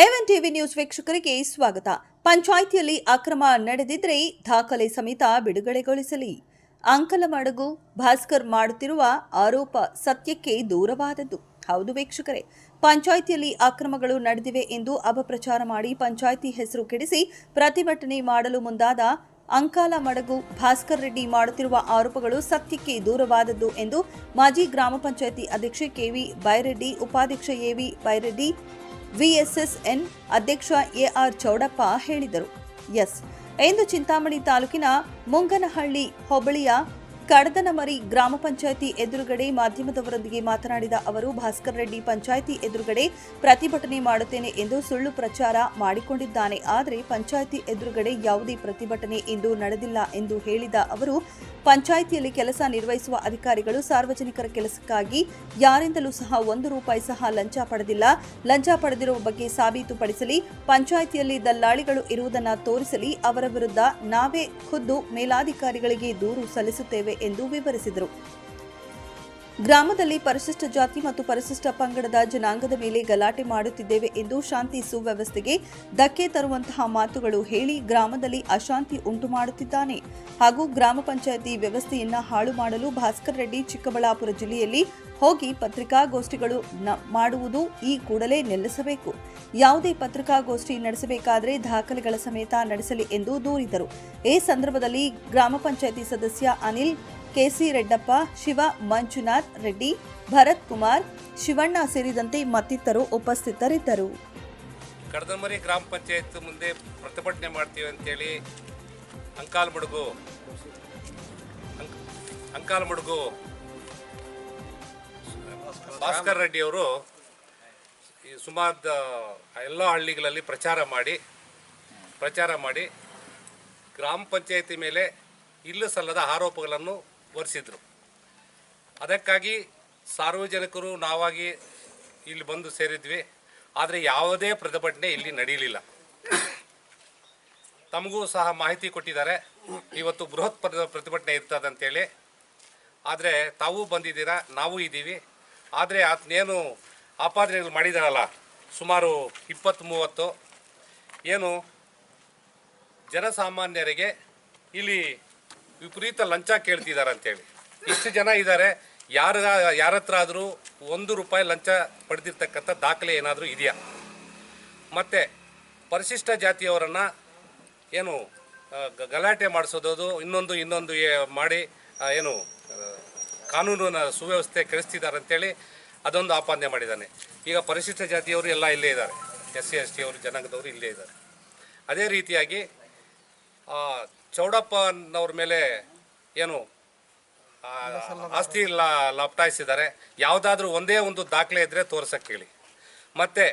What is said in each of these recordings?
ಎವನ್ TV news ವೀಕ್ಷಕರಿಗೆ ಸ್ವಾಗತ. ಪಂಚಾಯಿತಿಯಲ್ಲಿ ಅಕ್ರಮ ನಡೆದಿದ್ರೆ ದಾಖಲೆ ಸಮೇತ ಬಿಡುಗಡೆಗೊಳಿಸಲಿ. ಅಂಕಲ ಮಡಗು ಭಾಸ್ಕರ್ ಮಾಡುತ್ತಿರುವ ಆರೋಪ ಸತ್ಯಕ್ಕೆ ದೂರವಾದದ್ದು. ಹೌದು ವೀಕ್ಷಕರೇ, ಪಂಚಾಯಿತಿಯಲ್ಲಿ ಅಕ್ರಮಗಳು ನಡೆದಿವೆ ಎಂದು ಅಪಪ್ರಚಾರ ಮಾಡಿ ಪಂಚಾಯಿತಿ ಹೆಸರು ಕೆಡಿಸಿ ಪ್ರತಿಭಟನೆ ಮಾಡಲು ಮುಂದಾದ ಅಂಕಾಲ ಮಡಗು ಭಾಸ್ಕರ್ ರೆಡ್ಡಿ ಮಾಡುತ್ತಿರುವ ಆರೋಪಗಳು ಸತ್ಯಕ್ಕೆ ದೂರವಾದದ್ದು ಎಂದು ಮಾಜಿ ಗ್ರಾಮ ಪಂಚಾಯಿತಿ ಅಧ್ಯಕ್ಷೆ ಕೆವಿ ಬೈರೆಡ್ಡಿ, ಉಪಾಧ್ಯಕ್ಷ ಎವಿ ಬೈರೆಡ್ಡಿ ವಿಎಸ್ಎಸ್ಎನ್ ಅಧ್ಯಕ್ಷ ಎಆರ್ ಚೌಡಪ್ಪ ಹೇಳಿದರು. ಎಸ್. ಇಂದು ಚಿಂತಾಮಣಿ ತಾಲೂಕಿನ ಮುಂಗನಹಳ್ಳಿ ಹೋಬಳಿಯ ಕಡದನಮರಿ ಗ್ರಾಮ ಪಂಚಾಯಿತಿ ಎದುರುಗಡೆ ಮಾಧ್ಯಮದವರೊಂದಿಗೆ ಮಾತನಾಡಿದ ಅವರು, ಭಾಸ್ಕರ್ ರೆಡ್ಡಿ ಪಂಚಾಯಿತಿ ಎದುರುಗಡೆ ಪ್ರತಿಭಟನೆ ಮಾಡುತ್ತೇನೆ ಎಂದು ಸುಳ್ಳು ಪ್ರಚಾರ ಮಾಡಿಕೊಂಡಿದ್ದಾನೆ. ಆದರೆ ಪಂಚಾಯಿತಿ ಎದುರುಗಡೆ ಯಾವುದೇ ಪ್ರತಿಭಟನೆ ಇಂದು ನಡೆದಿಲ್ಲ ಎಂದು ಹೇಳಿದ ಅವರು, ಪಂಚಾಯಿತಿಯಲ್ಲಿ ಕೆಲಸ ನಿರ್ವಹಿಸುವ ಅಧಿಕಾರಿಗಳು ಸಾರ್ವಜನಿಕರ ಕೆಲಸಕ್ಕಾಗಿ ಯಾರಿಂದಲೂ ಸಹ ಒಂದು ರೂಪಾಯಿ ಸಹ ಲಂಚ ಪಡೆದಿಲ್ಲ. ಲಂಚ ಪಡೆದಿರುವ ಬಗ್ಗೆ ಸಾಬೀತುಪಡಿಸಲಿ, ಪಂಚಾಯಿತಿಯಲ್ಲಿ ದಲ್ಲಾಳಿಗಳು ಇರುವುದನ್ನು ತೋರಿಸಲಿ, ಅವರ ವಿರುದ್ಧ ನಾವೇ ಖುದ್ದು ಮೇಲಾಧಿಕಾರಿಗಳಿಗೆ ದೂರು ಸಲ್ಲಿಸುತ್ತೇವೆ ಎಂದು ವಿವರಿಸಿದರು. ಗ್ರಾಮದಲ್ಲಿ ಪರಿಶಿಷ್ಟ ಜಾತಿ ಮತ್ತು ಪರಿಶಿಷ್ಟ ಪಂಗಡದ ಜನಾಂಗದ ಮೇಲೆ ಗಲಾಟೆ ಮಾಡುತ್ತಿದ್ದೇವೆ ಎಂದು ಶಾಂತಿ ಸುವ್ಯವಸ್ಥೆಗೆ ಧಕ್ಕೆ ತರುವಂತಹ ಮಾತುಗಳು ಹೇಳಿ ಗ್ರಾಮದಲ್ಲಿ ಅಶಾಂತಿ ಉಂಟು ಮಾಡುತ್ತಿದ್ದಾನೆ. ಹಾಗೂ ಗ್ರಾಮ ಪಂಚಾಯಿತಿ ವ್ಯವಸ್ಥೆಯನ್ನ ಹಾಳು ಮಾಡಲು ಭಾಸ್ಕರ್ ರೆಡ್ಡಿ ಚಿಕ್ಕಬಳ್ಳಾಪುರ ಜಿಲ್ಲೆಯಲ್ಲಿ ಹೋಗಿ ಪತ್ರಿಕಾಗೋಷ್ಠಿಗಳು ಮಾಡುವುದು ಈ ಕೂಡಲೇ ನಿಲ್ಲಿಸಬೇಕು. ಯಾವುದೇ ಪತ್ರಿಕಾಗೋಷ್ಠಿ ನಡೆಸಬೇಕಾದರೆ ದಾಖಲೆಗಳ ಸಮೇತ ನಡೆಸಲಿ ಎಂದು ದೂರಿದರು. ಈ ಸಂದರ್ಭದಲ್ಲಿ ಗ್ರಾಮ ಪಂಚಾಯಿತಿ ಸದಸ್ಯ ಅನಿಲ್ ಕೆಸಿ ರೆಡ್ಡಪ್ಪ, ಶಿವ ಮಂಜುನಾಥ್ ರೆಡ್ಡಿ, ಭರತ್ ಕುಮಾರ್, ಶಿವಣ್ಣ ಸೇರಿದಂತೆ ಮತ್ತಿತರರು ಉಪಸ್ಥಿತರಿದ್ದರು. ಕಡದಮರಿ ಗ್ರಾಮ ಪಂಚಾಯತ್ ಮುಂದೆ ಪ್ರತಿಭಟನೆ ಮಾಡ್ತೀವಿ ಅಂತೇಳಿ ಅಂಕಾಲ್ ಮಡುಗು. ಅಂಕ್- ಅಂಕಾಲ್ ಮಡುಗು. ಭಾಸ್ಕರ್ ರೆಡ್ಡಿ ಅವರು ಈ ಸುಮಾರು ಎಲ್ಲ ಹಳ್ಳಿಗಳಲ್ಲಿ ಪ್ರಚಾರ ಮಾಡಿ ಪ್ರಚಾರ ಮಾಡಿ ಗ್ರಾಮ ಪಂಚಾಯತಿ ಮೇಲೆ ಇಲ್ಲ ಸಲ್ಲದ ಆರೋಪಗಳನ್ನು ಹೊರಿಸಿದ್ರು ಅದಕ್ಕಾಗಿ ಸಾರ್ವಜನಿಕರು ನಾವಾಗಿ ಇಲ್ಲಿ ಬಂದು ಸೇರಿದ್ವಿ. ಆದರೆ ಯಾವುದೇ ಪ್ರತಿಭಟನೆ ಇಲ್ಲಿ ನಡೆಯಲಿಲ್ಲ ತಮಗೂ ಸಹ ಮಾಹಿತಿ ಕೊಟ್ಟಿದ್ದಾರೆ. ಇವತ್ತು ಬೃಹತ್ ಪ್ರ- ಪ್ರತಿಭಟನೆ ಇರ್ತದೆ ಅಂತೇಳಿ ಆದರೆ ತಾವೂ ಬಂದಿದ್ದೀರಾ, ನಾವು ಇದ್ದೀವಿ. ಆದರೆ ಆತನೇನು ಆಪಾದನೆಗಳು ಮಾಡಿದಾರಲ್ಲ, ಸುಮಾರು ಇಪ್ಪತ್ತು ಮೂವತ್ತು ಏನು, ಜನಸಾಮಾನ್ಯರಿಗೆ ಇಲ್ಲಿ ವಿಪರೀತ ಲಂಚ ಕೇಳ್ತಿದ್ದಾರೆ ಅಂತೇಳಿ. ಇಷ್ಟು ಜನ ಇದ್ದಾರೆ, ಯಾರ ಯಾರ ಹತ್ರ ಆದರೂ ಒಂದು ರೂಪಾಯಿ ಲಂಚ ಪಡೆದಿರ್ತಕ್ಕಂಥ ದಾಖಲೆ ಏನಾದರೂ ಇದೆಯಾ? ಮತ್ತು ಪರಿಶಿಷ್ಟ ಜಾತಿಯವರನ್ನು ಏನು ಗಲಾಟೆ ಮಾಡಿಸೋದು ಇನ್ನೊಂದು ಇನ್ನೊಂದು ಮಾಡಿ ಏನು ಕಾನೂನಿನ ಸುವ್ಯವಸ್ಥೆ ಕೆಡಿಸ್ತಿದ್ದಾರೆ ಅಂತೇಳಿ ಅದೊಂದು ಆಪಾದನೆ ಮಾಡಿದ್ದಾನೆ. ಈಗ ಪರಿಶಿಷ್ಟ ಜಾತಿಯವರು ಎಲ್ಲ ಇಲ್ಲೇ ಇದ್ದಾರೆ. ಎಸ್ ಸಿ ಎಸ್ ಟಿ ಅವರು ಜನಾಂಗದವರು ಇಲ್ಲೇ ಇದ್ದಾರೆ. ಅದೇ ರೀತಿಯಾಗಿ ಚೌಡಪ್ಪನವ್ರ ಮೇಲೆ ಏನು ಆ, ಆಸ್ತಿ ಲಾ ಲಪಟಾಯಿಸಿದ್ದಾರೆ. ಯಾವುದಾದ್ರೂ ಒಂದೇ ಒಂದು ದಾಖಲೆ ಇದ್ದರೆ ತೋರ್ಸಕ್ಕೆ ಹೇಳಿ ಮತ್ತು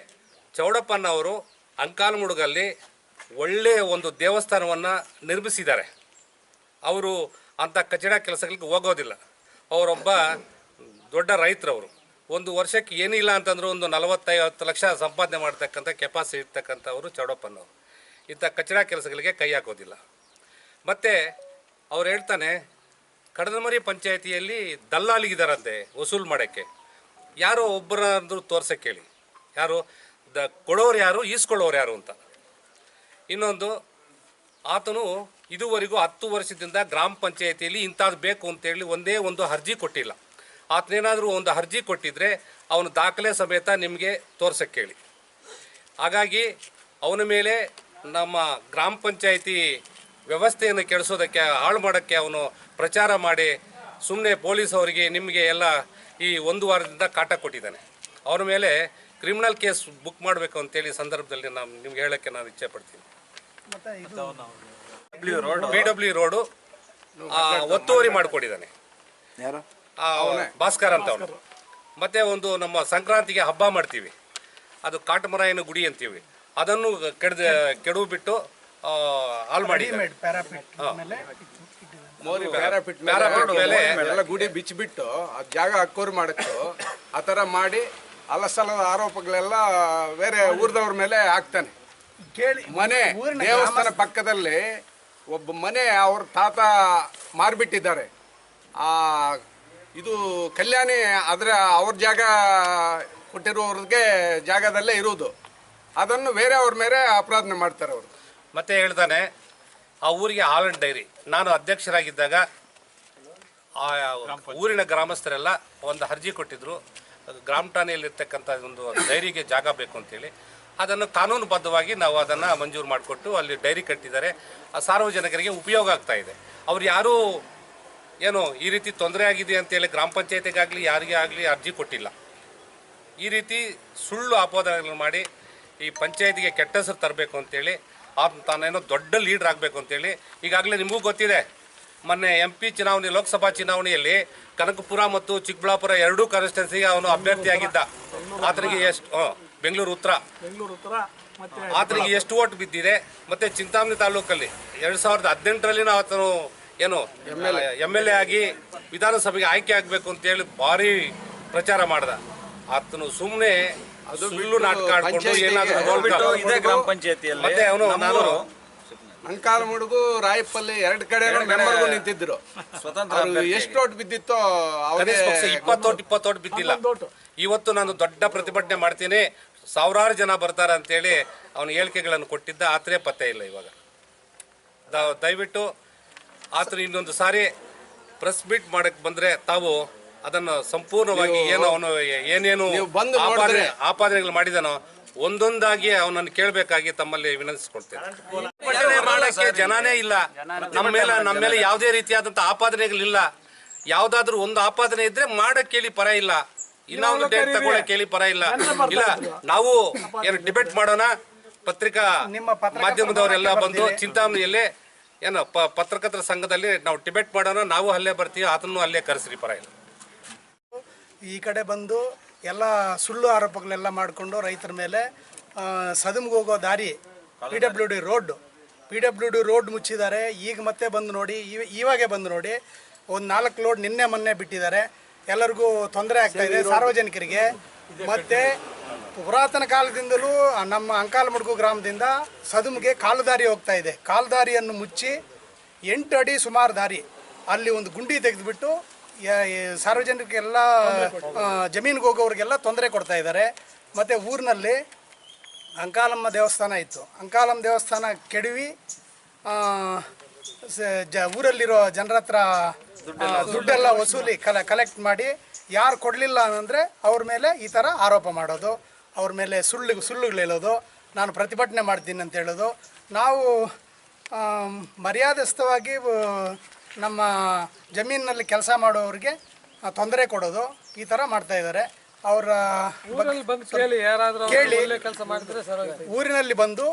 ಚೌಡಪ್ಪನವರು ಅಂಕಾಲಮುಡುಗಲ್ಲಿ ಒಳ್ಳೆಯ ಒಂದು ದೇವಸ್ಥಾನವನ್ನು ನಿರ್ಮಿಸಿದ್ದಾರೆ. ಅವರು ಅಂಥ ಕಚಡ ಕೆಲಸಗಳಿಗೆ ಹೋಗೋದಿಲ್ಲ. ಅವರೊಬ್ಬ ದೊಡ್ಡ ರೈತರವರು. ಒಂದು ವರ್ಷಕ್ಕೆ ಏನಿಲ್ಲ ಅಂತಂದ್ರೆ ಒಂದು ನಲವತ್ತೈವತ್ತು ಲಕ್ಷ ಸಂಪಾದನೆ ಮಾಡ್ತಕ್ಕಂಥ ಕೆಪಾಸಿಟಿ ಇರ್ತಕ್ಕಂಥವರು ಚೌಡಪ್ಪನವರು. ಇಂಥ ಕಚಡ ಕೆಲಸಗಳಿಗೆ ಕೈ ಹಾಕೋದಿಲ್ಲ. ಮತ್ತು ಅವ್ರು ಹೇಳ್ತಾನೆ, ಕಡದಮರಿ ಪಂಚಾಯತಿಯಲ್ಲಿ ದಲ್ಲಾಳಿಗಿದಾರಂತೆ ವಸೂಲು ಮಾಡೋಕ್ಕೆ. ಯಾರೋ ಒಬ್ಬರಾದ್ರೂ ತೋರ್ಸಕ್ಕೆ ಕೇಳಿ. ಯಾರು? ದ ಕೊಡೋರು ಯಾರು? ಈಸ್ಕೊಳ್ಳೋರು ಯಾರು ಅಂತ. ಇನ್ನೊಂದು, ಆತನು ಇದುವರೆಗೂ ಹತ್ತು ವರ್ಷದಿಂದ ಗ್ರಾಮ ಪಂಚಾಯತಿಯಲ್ಲಿ ಇಂಥದ್ದು ಬೇಕು ಅಂತೇಳಿ ಒಂದೇ ಒಂದು ಅರ್ಜಿ ಕೊಟ್ಟಿಲ್ಲ. ಆತನೇನಾದರೂ ಒಂದು ಅರ್ಜಿ ಕೊಟ್ಟಿದ್ರೆ ಅವನು ದಾಖಲೆ ಸಮೇತ ನಿಮಗೆ ತೋರ್ಸಕ್ಕೆ ಹೇಳಿ ಹಾಗಾಗಿ ಅವನ ಮೇಲೆ ನಮ್ಮ ಗ್ರಾಮ ಪಂಚಾಯತಿ ವ್ಯವಸ್ಥೆಯನ್ನು ಕೆಡಿಸೋದಕ್ಕೆ ಹಾಳು ಮಾಡೋಕ್ಕೆ ಅವನು ಪ್ರಚಾರ ಮಾಡಿ ಸುಮ್ಮನೆ ಪೊಲೀಸ್ ಅವರಿಗೆ ನಿಮಗೆ ಎಲ್ಲ ಈ ಒಂದು ವಾರದಿಂದ ಕಾಟ ಕೊಟ್ಟಿದ್ದಾನೆ. ಅವ್ರ ಮೇಲೆ ಕ್ರಿಮಿನಲ್ ಕೇಸ್ ಬುಕ್ ಮಾಡಬೇಕು ಅಂತೇಳಿ ಸಂದರ್ಭದಲ್ಲಿ ನಾನು ನಿಮ್ಗೆ ಹೇಳೋಕ್ಕೆ ನಾನು ಇಚ್ಛೆ ಪಡ್ತೀನಿ ಬಿ ಡಬ್ಲ್ಯೂ ರೋಡು ಆ, ಒತ್ತುವರಿ ಮಾಡಿಕೊಟ್ಟಿದ್ದಾನೆ ಭಾಸ್ಕರ್ ಅಂತ ಅವನು. ಮತ್ತೆ ಒಂದು ನಮ್ಮ ಸಂಕ್ರಾಂತಿಗೆ ಹಬ್ಬ ಮಾಡ್ತೀವಿ. ಅದು ಕಾಟಮರಾಯನ ಗುಡಿ ಅಂತೀವಿ. ಅದನ್ನು ಕೆಡ್ದು ಕೆಡವು ಬಿಟ್ಟು ಆ, ಹಾಳು ಮಾಡಿದ್ದಾರೆ ಮೋರಿ ಪ್ಯಾರಾಫಿಟ್ ಪ್ಯಾರಾಫಿಟ್ ಮೇಲೆ ಎಲ್ಲ ಗುಡಿ ಬಿಚ್ಚಿಬಿಟ್ಟು ಆ ಜಾಗ ಅಕ್ಕೋರ್ ಮಾಡಿತ್ತು. ಆ ಥರ ಮಾಡಿ ಅಲಸಲದ ಆರೋಪಗಳೆಲ್ಲ ಬೇರೆ ಊರ್ದವ್ರ ಮೇಲೆ ಹಾಕ್ತಾನೆ. ಕೇಳಿ ಮನೆ ದೇವಸ್ಥಾನ ಪಕ್ಕದಲ್ಲಿ ಒಬ್ಬ ಮನೆ ಅವ್ರ ತಾತ ಮಾರ್ಬಿಟ್ಟಿದ್ದಾರೆ. ಆ ಇದು ಕಲ್ಯಾಣಿ ಅದರ ಅವ್ರ ಜಾಗ ಕೊಟ್ಟಿರುವವ್ರಿಗೆ ಜಾಗದಲ್ಲೇ ಇರುವುದು ಅದನ್ನು ಬೇರೆ ಅವ್ರ ಮೇಲೆ ಅಪರಾಧನೆ ಮಾಡ್ತಾರೆ ಅವರು. ಮತ್ತೆ ಹೇಳ್ತಾನೆ ಆ ಊರಿಗೆ ಹಾಲಂಡ್ ಡೈರಿ. ನಾನು ಅಧ್ಯಕ್ಷರಾಗಿದ್ದಾಗ ಆ ಊರಿನ ಗ್ರಾಮಸ್ಥರೆಲ್ಲ ಒಂದು ಅರ್ಜಿ ಕೊಟ್ಟಿದ್ರು. ಗ್ರಾಮ ಠಾಣೆಯಲ್ಲಿರ್ತಕ್ಕಂಥ ಒಂದು ಡೈರಿಗೆ ಜಾಗ ಬೇಕು ಅಂತೇಳಿ. ಅದನ್ನು ಕಾನೂನುಬದ್ಧವಾಗಿ ನಾವು ಅದನ್ನು ಮಂಜೂರು ಮಾಡಿಕೊಟ್ಟು ಅಲ್ಲಿ ಡೈರಿ ಕಟ್ಟಿದ್ದಾರೆ. ಆ ಸಾರ್ವಜನಿಕರಿಗೆ ಉಪಯೋಗ ಆಗ್ತಾ ಇದೆ. ಅವ್ರು ಯಾರೂ ಏನು ಈ ರೀತಿ ತೊಂದರೆ ಆಗಿದೆ ಅಂತೇಳಿ ಗ್ರಾಮ ಪಂಚಾಯತಿಗಾಗಲಿ ಯಾರಿಗೇ ಆಗಲಿ ಅರ್ಜಿ ಕೊಟ್ಟಿಲ್ಲ. ಈ ರೀತಿ ಸುಳ್ಳು ಆಪೋದನೆಗಳನ್ನು ಮಾಡಿ ಈ ಪಂಚಾಯತಿಗೆ ಕೆಟ್ಟ ಹೆಸರು ತರಬೇಕು ಅಂತೇಳಿ ಆ ತಾನೇನೋ ದೊಡ್ಡ ಲೀಡರ್ ಆಗಬೇಕು ಅಂತೇಳಿ ಈಗಾಗಲೇ ನಿಮಗೂ ಗೊತ್ತಿದೆ. ಮೊನ್ನೆ ಎಂ ಪಿ ಚುನಾವಣೆ ಲೋಕಸಭಾ ಚುನಾವಣೆಯಲ್ಲಿ ಕನಕಪುರ ಮತ್ತು ಚಿಕ್ಕಬಳ್ಳಾಪುರ ಎರಡೂ ಕಾನ್ಸ್ಟಿಟ್ಯೂನ್ಸಿಗೆ ಅವನು ಅಭ್ಯರ್ಥಿಯಾಗಿದ್ದ. ಆತನಿಗೆ ಎಷ್ಟು ಹ್ಞೂ ಬೆಂಗಳೂರು ಉತ್ತರ. ಬೆಂಗಳೂರು ಉತ್ತರ ಮತ್ತೆ ಆತನಿಗೆ ಎಷ್ಟು ಓಟ್ ಬಿದ್ದಿದೆ ಮತ್ತೆ ಚಿಂತಾಮಣಿ ತಾಲೂಕಲ್ಲಿ ಎರಡು ಸಾವಿರದ ಹದಿನೆಂಟರಲ್ಲಿ ಆತನು ಏನು ಎಂ ಎಲ್ ಎ ಆಗಿ ವಿಧಾನಸಭೆಗೆ ಆಯ್ಕೆ ಆಗಬೇಕು ಅಂತೇಳಿ ಭಾರಿ ಪ್ರಚಾರ ಮಾಡ್ದ. ಆತನು ಸುಮ್ಮನೆ ಸುಳ್ಳು ನಾಟಕ ಆಡ್ಕೊಂಡು ಪಂಚಾಯ್ತಿಗೆ ಏನಾದರೂ ರೋಲ್ ಇದೇ ಗ್ರಾಮ ಪಂಚಾಯತಿಯಲ್ಲಿ ಮತ್ತೆ ಅವನು ನಾನು ಅಂಕಾಲ ಮುಡುಗು ರಾಯಪಲ್ಲಿ ಎರಡು ಕಡೆ ಮೆಂಬರ್ಗೂ ನಿಂತಿದ್ರು. ಸ್ವತಂತ್ರ. ಎಷ್ಟು ಓಟ್ ಬಿದ್ದಿತ್ತೋ ಅವರೇ ಇಪ್ಪತ್ತೋಟ್ ಇಪ್ಪತ್ತೋಟ್ ಬಿದ್ದಿಲ್ಲ. ಇವತ್ತು ನಾನು ದೊಡ್ಡ ಪ್ರತಿಭಟನೆ ಮಾಡ್ತೀನಿ. ಸಾವಿರಾರು ಜನ ಬರ್ತಾರೆ ಅಂತೇಳಿ ಅವನು ಹೇಳಿಕೆಗಳನ್ನು ಕೊಟ್ಟಿದ್ದ. ಆತನೇ ಪತ್ತೆ ಇಲ್ಲ ಇವಾಗ. ದಯವಿಟ್ಟು ಆತ್ರ ಇನ್ನೊಂದು ಸಾರಿ ಪ್ರೆಸ್ ಮೀಟ್ ಮಾಡಕ್ ಬಂದ್ರೆ ತಾವು ಅದನ್ನು ಸಂಪೂರ್ಣವಾಗಿ ಏನು ಅವನು ಏನೇನು ನೀವು ಬಂದು ಆಪಾದನೆ ಆಪಾದನೆಗಳು ಮಾಡಿದನೋ ಒಂದೊಂದಾಗಿ ಅವನನ್ನು ಕೇಳಬೇಕಾಗಿ ತಮ್ಮಲ್ಲಿ ವಿನಂತಿಸಿಕೊಳ್ತೇನೆ. ಪ್ರತಿಭಟನೆ ಮಾಡಕ್ಕೆ ಜನನೇ ಇಲ್ಲ. ನಮ್ಮ ಮೇಲೆ ನಮ್ಮ ಮೇಲೆ ಯಾವುದೇ ರೀತಿಯಾದಂತ ಆಪಾದನೆಗಳಿಲ್ಲ. ಯಾವ್ದಾದ್ರು ಒಂದು ಆಪಾದನೆ ಇದ್ರೆ ಮಾಡಕ್ಕೆ ಕೇಳಿ ಪರ ಇಲ್ಲ. ಇನ್ನೊಂದು ಡೇಟ್ ತಗೊಳ್ಳಕ್ಕೆ ಕೇಳಿ ಪರ ಇಲ್ಲ. ಇಲ್ಲ. ನಾವು ಏನು ಡಿಬೇಟ್ ಮಾಡೋಣ. ಪತ್ರಿಕಾ ಮಾಧ್ಯಮದವರೆಲ್ಲ ಬಂದು ಚಿಂತಾಮಣಿಯಲ್ಲಿ ಏನು ಪ- ಪತ್ರಕರ್ತರ ಸಂಘದಲ್ಲಿ ನಾವು ಡಿಬೇಟ್ ಮಾಡೋಣ. ನಾವು ಅಲ್ಲೇ ಬರ್ತೀವಿ. ಅದನ್ನು ಅಲ್ಲೇ ಕರೆಸ್ರಿ ಪರ ಇಲ್ಲ. ಈ ಕಡೆ ಬಂದು ಎಲ್ಲ ಸುಳ್ಳು ಆರೋಪಗಳೆಲ್ಲ ಮಾಡಿಕೊಂಡು ರೈತರ ಮೇಲೆ ಸದುಮ್ಗೆ ಹೋಗೋ ದಾರಿ P W D road. P W D road ಮುಚ್ಚಿದ್ದಾರೆ. ಈಗ ಮತ್ತೆ ಬಂದು ನೋಡಿ ಇವ- ಇವಾಗೆ ಬಂದು ನೋಡಿ ಒಂದು ನಾಲ್ಕು ಲೋಡ್ ನಿನ್ನೆ ಮೊನ್ನೆ ಬಿಟ್ಟಿದ್ದಾರೆ. ಎಲ್ಲರಿಗೂ ತೊಂದರೆ ಆಗ್ತಾ ಇದೆ ಸಾರ್ವಜನಿಕರಿಗೆ. ಮತ್ತೆ ಪುರಾತನ ಕಾಲದಿಂದಲೂ ನಮ್ಮ ಅಂಕಾಲಮುಡುಗು ಗ್ರಾಮದಿಂದ ಸದುಮ್ಗೆ ಕಾಲುದಾರಿ ಹೋಗ್ತಾ ಇದೆ. ಕಾಲುದಾರಿಯನ್ನು ಮುಚ್ಚಿ ಎಂಟು ಅಡಿ ಸುಮಾರು ದಾರಿ ಅಲ್ಲಿ ಒಂದು ಗುಂಡಿ ತೆಗೆದುಬಿಟ್ಟು ಸಾರ್ವಜನಿಕರಿಗೆಲ್ಲ ಜಮೀನಿಗೆ ಹೋಗೋರಿಗೆಲ್ಲ ತೊಂದರೆ ಕೊಡ್ತಾ ಇದ್ದಾರೆ. ಮತ್ತು ಊರಿನಲ್ಲಿ ಅಂಕಾಲಮ್ಮ ದೇವಸ್ಥಾನ ಇತ್ತು. ಅಂಕಾಲಮ್ಮ ದೇವಸ್ಥಾನ ಕೆಡವಿ ಜ, ಊರಲ್ಲಿರೋ ಜನರ ಹತ್ರ ದುಡ್ಡೆಲ್ಲ ವಸೂಲಿ ಕಲೆ ಕಲೆಕ್ಟ್ ಮಾಡಿ ಯಾರು ಕೊಡಲಿಲ್ಲ ಅಂದರೆ ಅವ್ರ ಮೇಲೆ ಈ ಥರ ಆರೋಪ ಮಾಡೋದು. ಅವ್ರ ಮೇಲೆ ಸುಳ್ಳು, ಸುಳ್ಳುಗಳು ಹೇಳೋದು. ನಾನು ಪ್ರತಿಭಟನೆ ಮಾಡ್ತೀನಿ ಅಂತ ಹೇಳೋದು. ನಾವು ಮರ್ಯಾದಸ್ಥವಾಗಿ ನಮ್ಮ ಜಮೀನಿನಲ್ಲಿ ಕೆಲಸ ಮಾಡೋರಿಗೆ ತೊಂದರೆ ಕೊಡೋದು ಈ ಥರ ಮಾಡ್ತಾ ಇದ್ದಾರೆ. ಅವರ ಕೇಳಿ ಕೆಲಸ ಮಾಡಿದ್ರೆ ಊರಿನಲ್ಲಿ ಬಂದು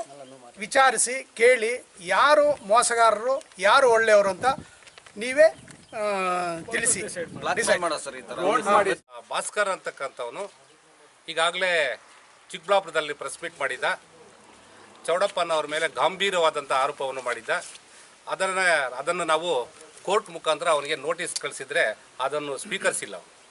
ವಿಚಾರಿಸಿ ಕೇಳಿ ಯಾರು ಮೋಸಗಾರರು ಯಾರು ಒಳ್ಳೆಯವರು ಅಂತ ನೀವೇ ತಿಳಿಸಿ. ಬ್ಲಾಕ್ ಮಾಡೋ ಸರ್ ಈ ತರ. ಆ ಭಾಸ್ಕರ್ ಅಂತಕ್ಕಂಥವನು ಈಗಾಗಲೇ ಚಿಕ್ಕಬಳ್ಳಾಪುರದಲ್ಲಿ ಪ್ರೆಸ್ ಮೀಟ್ ಮಾಡಿದ್ದ. ಚೌಡಪ್ಪನವ್ರ ಮೇಲೆ ಗಂಭೀರವಾದಂಥ ಆರೋಪವನ್ನು ಮಾಡಿದ್ದ. ಅದನ್ನು ಅದನ್ನು ನಾವು ಕೋರ್ಟ್ ಮುಖಾಂತರ ಅವನಿಗೆ ನೋಟಿಸ್ ಕಳಿಸಿದ್ರೆ ಅದನ್ನು ಸ್ವೀಕರಿಸಿಲ್ಲ ಅವನು